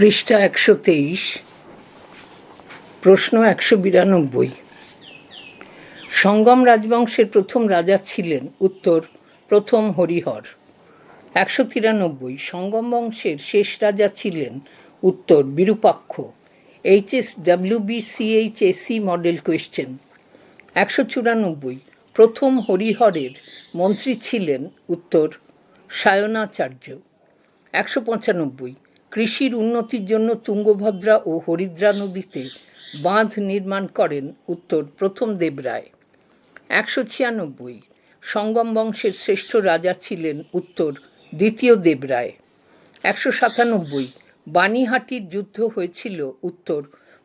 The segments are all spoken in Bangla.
পৃষ্ঠা একশো তেইশ, প্রশ্ন একশো বিরানব্বই। সঙ্গম রাজবংশের প্রথম রাজা ছিলেন, উত্তর প্রথম হরিহর। একশো তিরানব্বই, সঙ্গম বংশের শেষ রাজা ছিলেন, উত্তর Virupaksha. H HS WBCH SE model question. একশো চুরানব্বই, প্রথম হরিহরের মন্ত্রী ছিলেন, উত্তর সায়নাচার্য। একশো পঁচানব্বই কৃষির উন্নতির জন্য তুঙ্গভদ্রা ও হরিদ্রা নদীতে বাঁধ নির্মাণ করেন উত্তর প্রথম দেবরায় একশো ছিয়ানব্বই, সঙ্গম বংশের শ্রেষ্ঠ রাজা ছিলেন উত্তর দ্বিতীয় দেবরায় একশো সাতানব্বই, বানিহাটির যুদ্ধ হয়েছিল উত্তর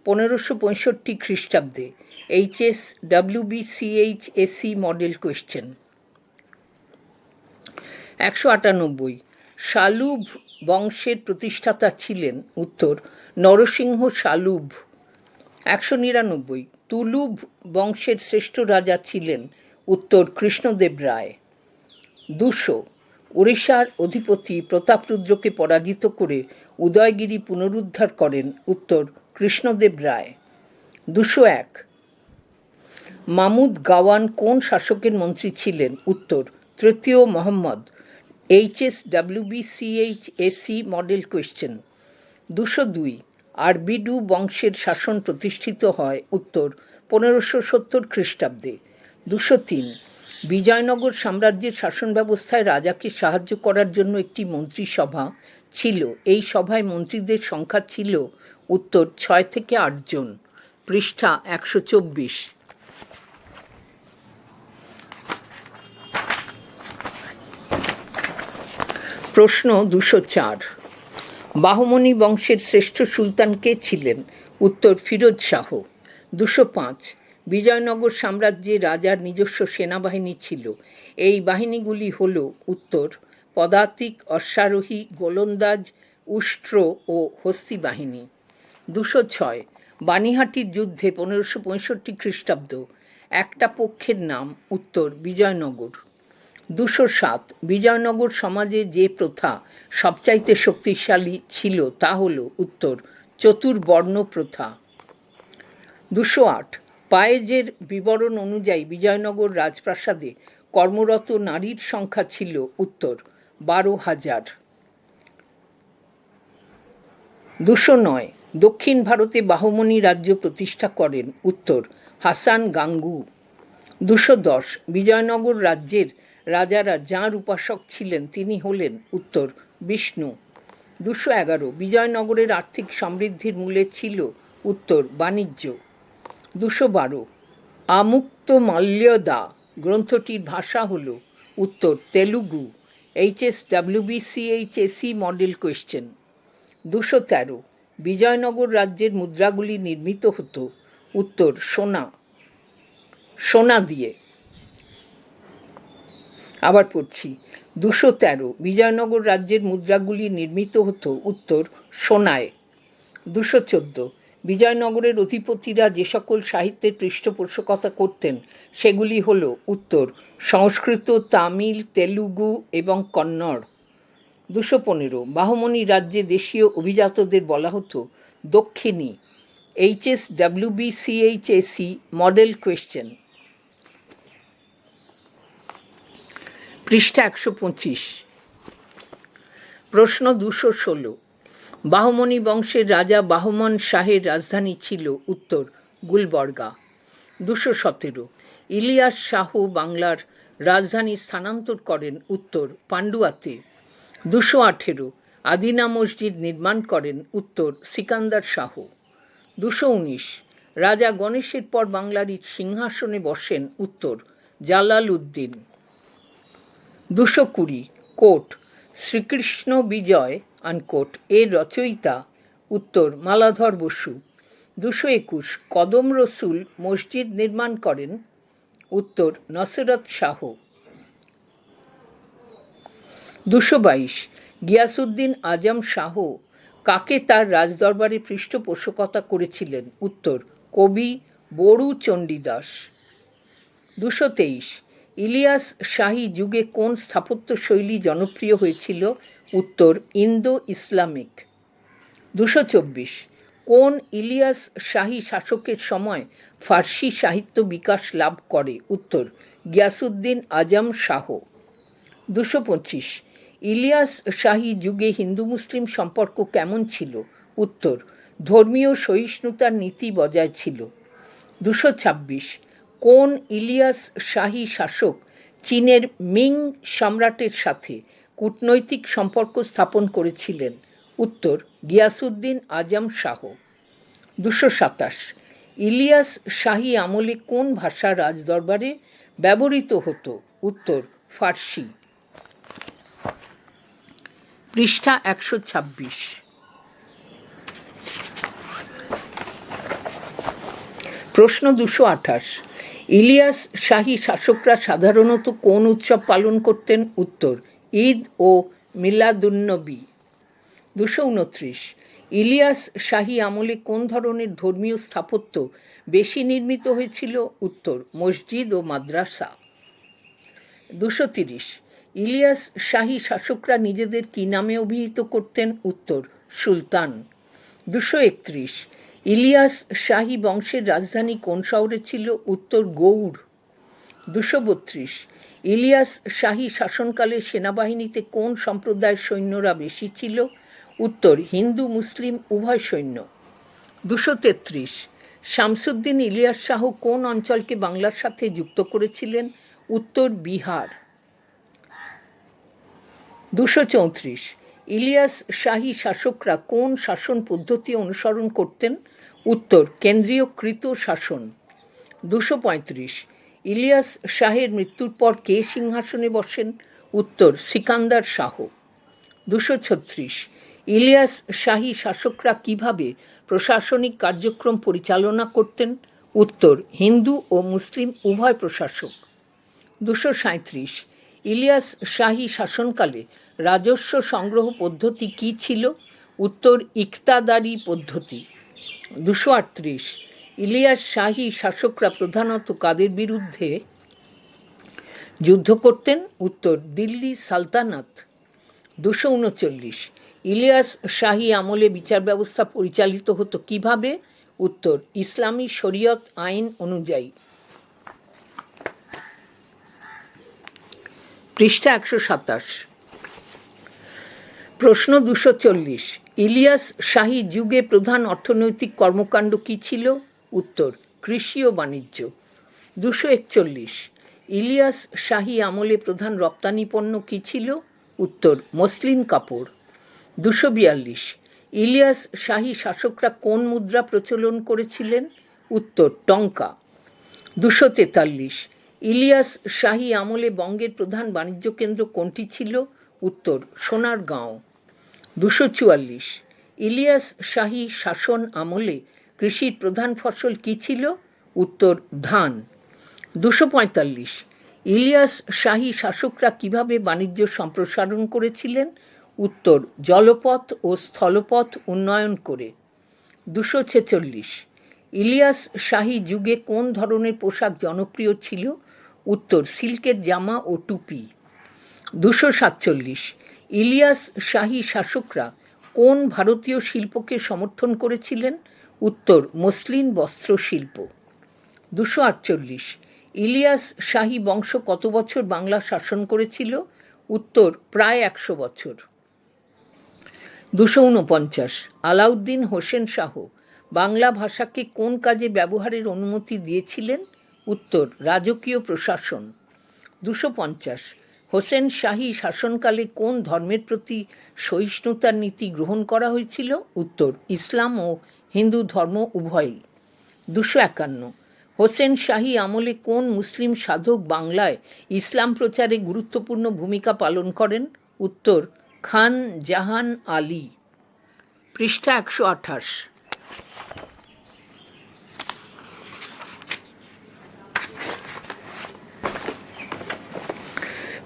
পনেরোশো পঁয়ষট্টি খ্রিস্টাব্দে HS WBCH SE model question. একশো আটানব্বই শালুভ বংশের প্রতিষ্ঠাতা ছিলেন, উত্তর, নরসিংহ শালুভ একশো নিরানব্বই। তুলুভ বংশের শ্রেষ্ঠ রাজা ছিলেন, উত্তর, কৃষ্ণদেব রায়। দুশো। ওড়িশার অধিপতি প্রতাপরুদ্রকে পরাজিত করে উদয়গিরি পুনরুদ্ধার করেন, উত্তর, কৃষ্ণদেব রায়। দুশো এক। মামুদ গাওয়ান কোন শাসকের মন্ত্রী ছিলেন, উত্তর, তৃতীয় Mohammad HS WBCH SE model question দুশো দুই আরবিডু বংশের শাসন প্রতিষ্ঠিত হয় উত্তর পনেরোশো সত্তর খ্রিস্টাব্দে। দুশো তিন, বিজয়নগর সাম্রাজ্যের শাসন ব্যবস্থায় রাজাকে সাহায্য করার জন্য একটি মন্ত্রিসভা ছিল। এই সভায় মন্ত্রীদের সংখ্যা ছিল উত্তর ছয় থেকে আটজন পৃষ্ঠা একশো চব্বিশ। প্রশ্ন দুশো চার। বাহমনি বংশের শ্রেষ্ঠ সুলতান কে ছিলেন? উত্তর, ফিরোজ শাহ। দুশো পাঁচ। বিজয়নগর সাম্রাজ্যে রাজার নিজস্ব সেনাবাহিনী ছিল। এই বাহিনীগুলি হল, উত্তর, পদাতিক অশ্বারোহী, গোলন্দাজ, উষ্ট্র ও হস্তি বাহিনী। দুশো ছয়। বানিহাটির যুদ্ধে পনেরোশো পঁয়ষট্টি খ্রিস্টাব্দ। একটা পক্ষের নাম, উত্তর, বিজয়নগর। দুশো সাত। বিজয়নগর সমাজে যে প্রথা সবচাইতে শক্তিশালী ছিল তা হল উত্তর চতুর্বর্ণ প্রথা। দুশো আট। পায়েজের বিবরণ অনুযায়ী বিজয়নগর রাজপ্রাসাদে কর্মরত নারীর সংখ্যা ছিল উত্তর, বারো হাজার। দুশো নয়। দক্ষিণ ভারতে বাহমনি রাজ্য প্রতিষ্ঠা করেন উত্তর, হাসান গাঙ্গু। দুশো দশ। বিজয়নগর রাজ্যের রাজারা যাঁর উপাসক ছিলেন তিনি হলেন উত্তর বিষ্ণু। দুশো এগারো বিজয়নগরের আর্থিক সমৃদ্ধির মূলে ছিল উত্তর বাণিজ্য। দুশো বারো আমুক্ত মাল্যদা গ্রন্থটির ভাষা হল উত্তর Telugu HS WBCHSE model question. দুশো তেরো বিজয়নগর রাজ্যের মুদ্রাগুলি নির্মিত হতো উত্তর সোনা। সোনা দিয়ে আবার পড়ছি। দুশো তেরো, বিজয়নগর রাজ্যের মুদ্রাগুলি নির্মিত হতো উত্তর সোনায়। দুশো চোদ্দ, বিজয়নগরের অধিপতিরা যে সকল সাহিত্যের পৃষ্ঠপোষকতা করতেন, সেগুলি হল উত্তর, সংস্কৃত, তামিল, তেলুগু এবং কন্নড়। দুশো পনেরো বাহমনি রাজ্যে দেশীয় অভিজাতদের বলা হতো দক্ষিণী এইচএস ডাব্লিউবিসিএইচএসি মডেল কোয়েশ্চেন। পৃষ্ঠা একশো পঁচিশ। প্রশ্ন দুশো ষোলো। বাহমনি বংশের রাজা বাহমন শাহের রাজধানী ছিল উত্তর গুলবর্গা। দুশো সতেরো। ইলিয়াস শাহ বাংলার রাজধানী স্থানান্তর করেন উত্তর পান্ডুয়াতে। দুশো আঠেরো। আদিনা মসজিদ নির্মাণ করেন উত্তর সিকান্দার শাহ। দুশো উনিশ। রাজা গণেশের পর বাংলার সিংহাসনে বসেন উত্তর জালাল উদ্দিন। দুশো কুড়ি, কোট, শ্রীকৃষ্ণ বিজয় আনকোট এর রচয়িতা, উত্তর, মালাধর বসু। দুশো একুশ, কদম রসুল মসজিদ নির্মাণ করেন, উত্তর, নসরত শাহ। দুশো বাইশ গিয়াসুদ্দিন আজম শাহ কাকে তার রাজদরবারে পৃষ্ঠপোষকতা করেছিলেন? উত্তর, কবি বড়ু চণ্ডীদাস দুশো তেইশ ইলিয়াস শাহী যুগে কোন স্থাপত্য শৈলী জনপ্রিয় হয়েছিল? উত্তর ইন্দো ইসলামিক দুশো চব্বিশ। কোন ইলিয়াস শাহী শাসকের সময় ফার্সি সাহিত্য বিকাশ লাভ করে? উত্তর গিয়াসুদ্দিন আজম শাহ। দুশো পঁচিশ। ইলিয়াস শাহী যুগে হিন্দু মুসলিম সম্পর্ক কেমন ছিল? উত্তর, ধর্মীয় সহিষ্ণুতার নীতি বজায় ছিল। দুশো ছাব্বিশ। কোন ইলিয়াস শাহী শাসক চীনের মিং সম্রাটের সাথে কূটনৈতিক সম্পর্ক স্থাপন করেছিলেন? উত্তর গিয়াসুদ্দিন আজম শাহ। দুশো সাতাশ। ইলিয়াস শাহী আমলে কোন ভাষা রাজদরবারে ব্যবহৃত হতো? উত্তর, ফার্সি। পৃষ্ঠা একশো ছাব্বিশ। প্রশ্ন দুশো আঠাশ। ইলিয়াস শাহী শাসকরা সাধারণত কোন উৎসব পালন করতেন? উত্তর, ঈদ ও মিলাদুন্নবী। দুশো উনত্রিশ। ইলিয়াস শাহী আমলে কোন ধরনের ধর্মীয় স্থাপত্য বেশি নির্মিত হয়েছিল? উত্তর, মসজিদ ও মাদ্রাসা। দুশো তিরিশ। ইলিয়াস শাহী শাসকরা নিজেদের কী নামে অভিহিত করতেন? উত্তর, সুলতান। দুশো একত্রিশ। ইলিয়াস শাহী বংশের রাজধানী কোন শহরে ছিল? উত্তর গৌড় দুশো বত্রিশ। ইলিয়াস শাহী শাসনকালে সেনাবাহিনীতে কোন সম্প্রদায়ের সৈন্যরা বেশি ছিল? উত্তর, হিন্দু, মুসলিম, উভয় সৈন্য। দুশো তেত্রিশ। শামসুদ্দিন ইলিয়াস শাহ কোন অঞ্চলকে বাংলার সাথে যুক্ত করেছিলেন? উত্তর, বিহার। দুশো চৌত্রিশ। ইলিয়াস শাহী শাসকরা কোন শাসন পদ্ধতি অনুসরণ করতেন? উত্তর কেন্দ্রীয়কৃত শাসন। দুশো পঁয়ত্রিশ, ইলিয়াস শাহের মৃত্যুর পর কে সিংহাসনে বসেন? উত্তর, সিকান্দার শাহ। দুশো ছত্রিশ, ইলিয়াস শাহী শাসকরা কীভাবে প্রশাসনিক কার্যক্রম পরিচালনা করতেন? উত্তর, হিন্দু ও মুসলিম উভয় প্রশাসক। দুশো সাঁত্রিশ ইলিয়াস শাহী শাসনকালে রাজস্ব সংগ্রহ পদ্ধতি কী ছিল? উত্তর, ইকতাদারি পদ্ধতি। দুশো আটত্রিশ। ইলিয়াস শাহী শাসকরা প্রধানত কাদের বিরুদ্ধে যুদ্ধ করতেন? উত্তর, দিল্লি সালতানাত। দুশো উনচল্লিশ। ইলিয়াস শাহী আমলে বিচার ব্যবস্থা পরিচালিত হতো কীভাবে? উত্তর, ইসলামী শরীয়ত আইন অনুযায়ী। পৃষ্ঠা একশো সাতাশ। প্রশ্ন দুশো চল্লিশ। ইলিয়াস শাহী যুগে প্রধান অর্থনৈতিক কর্মকাণ্ড কী ছিল? উত্তর, কৃষি ও বাণিজ্য। দুশো একচল্লিশ। ইলিয়াস শাহী আমলে প্রধান রপ্তানি পণ্য কী ছিল? উত্তর, মসলিন কাপড়। দুশো বিয়াল্লিশ। ইলিয়াস শাহী শাসকরা কোন মুদ্রা প্রচলন করেছিলেন? উত্তর, টঙ্কা। দুশো তেতাল্লিশ। ইলিয়াস শাহী আমলে বঙ্গের প্রধান বাণিজ্য কেন্দ্র কোনটি ছিল? উত্তর, সোনারগাঁও। দুশো চুয়াল্লিশ। ইলিয়াস শাহী শাসন আমলে কৃষির প্রধান ফসল কী ছিল? উত্তর, ধান। দুশো পঁয়তাল্লিশ। ইলিয়াস শাহী শাসকরা কীভাবে বাণিজ্য সম্প্রসারণ করেছিলেন? উত্তর, জলপথ ও স্থলপথ উন্নয়ন করে। দুশো ছেচল্লিশ। ইলিয়াস শাহী যুগে কোন ধরনের পোশাক জনপ্রিয় ছিল? উত্তর, সিল্কের জামা ও টুপি। দুশো সাতচল্লিশ। ইলিয়াস শাহী শাসকরা কোন ভারতীয় শিল্পকে সমর্থন করেছিলেন? উত্তর, মসলিন বস্ত্র শিল্প দুশো আটচল্লিশ। ইলিয়াস শাহী বংশ কত বছর বাংলা শাসন করেছিল? উত্তর, প্রায় একশো বছর। দুশো উনপঞ্চাশ। আলাউদ্দিন হোসেন শাহ বাংলা ভাষাকে কোন কাজে ব্যবহারের অনুমতি দিয়েছিলেন? উত্তর, রাজকীয় প্রশাসন। দুশো পঞ্চাশ। হোসেন শাহী শাসনকালে কোন ধর্মের প্রতি সহিষ্ণুতার নীতি গ্রহণ করা হয়েছিল? উত্তর, ইসলাম ও হিন্দু ধর্ম উভয়ই। দুশো একান্ন। হোসেন শাহী আমলে কোন মুসলিম সাধক বাংলায় ইসলাম প্রচারে গুরুত্বপূর্ণ ভূমিকা পালন করেন? উত্তর, খান জাহান আলী। পৃষ্ঠা একশো আঠাশ।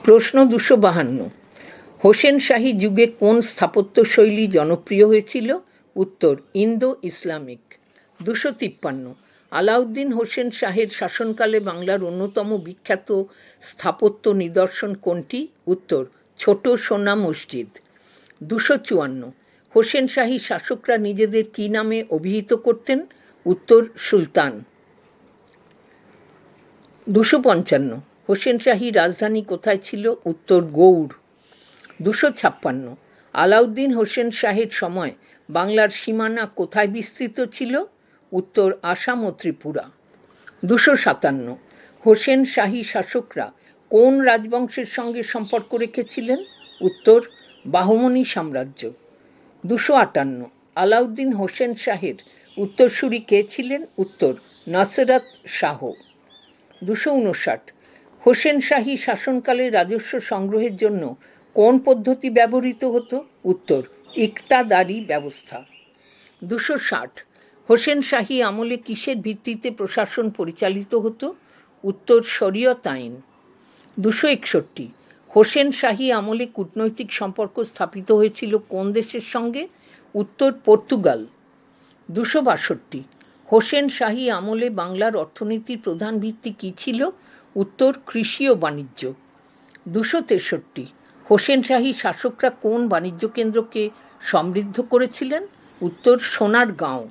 প্রশ্ন দুশো বাহান্ন। হোসেন শাহী যুগে কোন স্থাপত্যশৈলী জনপ্রিয় হয়েছিল? উত্তর ইন্দো ইসলামিক দুশো তিপ্পান্ন। আলাউদ্দিন হোসেন শাহের শাসনকালে বাংলার অন্যতম বিখ্যাত স্থাপত্য নিদর্শন কোনটি? উত্তর, ছোট সোনা মসজিদ। দুশো চুয়ান্ন। হোসেন শাহী শাসকরা নিজেদের কী নামে অভিহিত করতেন? উত্তর, সুলতান। দুশো পঞ্চান্ন। হোসেন শাহী রাজধানী কোথায় ছিল? উত্তর গৌড়। দুশো ছাপ্পান্ন। আলাউদ্দিন হোসেন শাহের সময় বাংলার সীমানা কোথায় বিস্তৃত ছিল? উত্তর আসাম ও ত্রিপুরা। দুশো সাতান্ন। হোসেন শাহী শাসকরা কোন রাজবংশের সঙ্গে সম্পর্ক রেখেছিলেন? উত্তর বাহমনি সাম্রাজ্য। দুশো আটান্ন। আলাউদ্দিন হোসেন শাহের উত্তরসূরি কে ছিলেন? উত্তর নাসরাত শাহ। দুশো উনষাট। হোসেন শাহী শাসনকালে রাজস্ব সংগ্রহের জন্য কোন পদ্ধতি ব্যবহৃত হতো? উত্তর, ইকতাদারি ব্যবস্থা। দুশো ষাট, হোসেন শাহী আমলে কিসের ভিত্তিতে প্রশাসন পরিচালিত হতো? উত্তর, শরীয়ত আইন। দুশো একষট্টি, হোসেন শাহী আমলে কূটনৈতিক সম্পর্ক স্থাপিত হয়েছিল কোন দেশের সঙ্গে? উত্তর, পর্তুগাল। দুশো বাষট্টি, হোসেন শাহী আমলে বাংলার অর্থনীতির প্রধান ভিত্তি কী ছিল? উত্তর কৃষি ও বাণিজ্য। দুশো তেষট্টি, হোসেন শাহী শাসকরা কোন বাণিজ্য কেন্দ্রকে সমৃদ্ধ করেছিলেন? উত্তর সোনার গাঁও